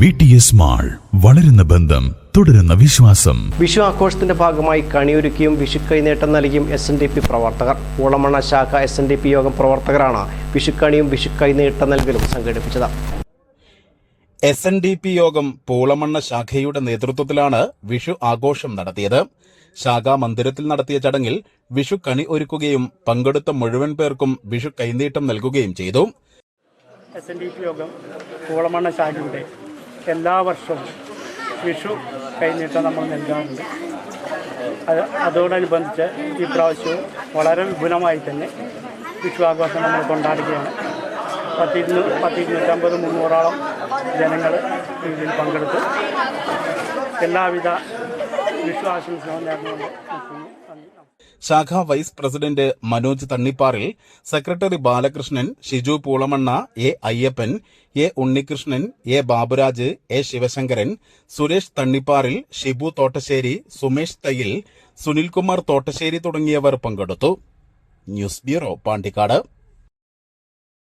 V T S mall വളരുന്ന ബന്ധം തുടരുന്ന വിശ്വാസം. വിഷു ആഘോഷത്തിന്റെ ഭാഗമായി കണിയൊരുക്കിയും വിഷു കൈനീട്ടം നൽകിയും എസ് എൻ ഡി പി പ്രവർത്തകർ. പൂളമണ്ണ ശാഖ എസ് എൻ ഡി പി യോഗം പ്രവർത്തകരാണ് വിഷുക്കണിയും വിഷു കൈനീട്ടം നൽകലും സംഘടിപ്പിച്ചത്. എസ് എൻ ഡി പി യോഗം പൂളമണ്ണ ശാഖയുടെ നേതൃത്വത്തിലാണ് വിഷു ആഘോഷം നടത്തിയത്. ശാഖാ മന്ദിരത്തിൽ നടത്തിയ ചടങ്ങിൽ വിഷു കണി ഒരുക്കുകയും പങ്കെടുത്ത മുഴുവൻ പേർക്കും വിഷു കൈനീട്ടം നൽകുകയും ചെയ്തു. എസ് എൻ ഡി പി യോഗം കോളമണ്ണ ശാഖയുടെ എല്ലാ വർഷവും വിഷു കഴിഞ്ഞിട്ട് നമ്മൾ നൽകാറുണ്ട്. അത് അതോടനുബന്ധിച്ച് ഈ പ്രാവശ്യവും വളരെ വിപുലമായി തന്നെ വിഷു ആഘോഷം നമ്മൾ കൊണ്ടാടുകയാണ്. പത്തിരുന്നൂ പത്തിരുന്നൂറ്റമ്പത് മുന്നൂറോളം ജനങ്ങൾ ഇതിൽ പങ്കെടുത്തു. എല്ലാവിധ വിഷു ആശംസകളും നേർന്നുകൊണ്ട് ശാഖാ vice president Manoj Thannipparil secretary Balakrishnan Shiju Poolamanna A Ayyappan A Unnikrishnan A Baburaj A Sivasankaran Suresh Thannipparil Shibu Thottassery Sumesh Thayyil Sunilkumar Thottassery തുടങ്ങിയവർ പങ്കെടുത്തു. News bureau Pandikkad.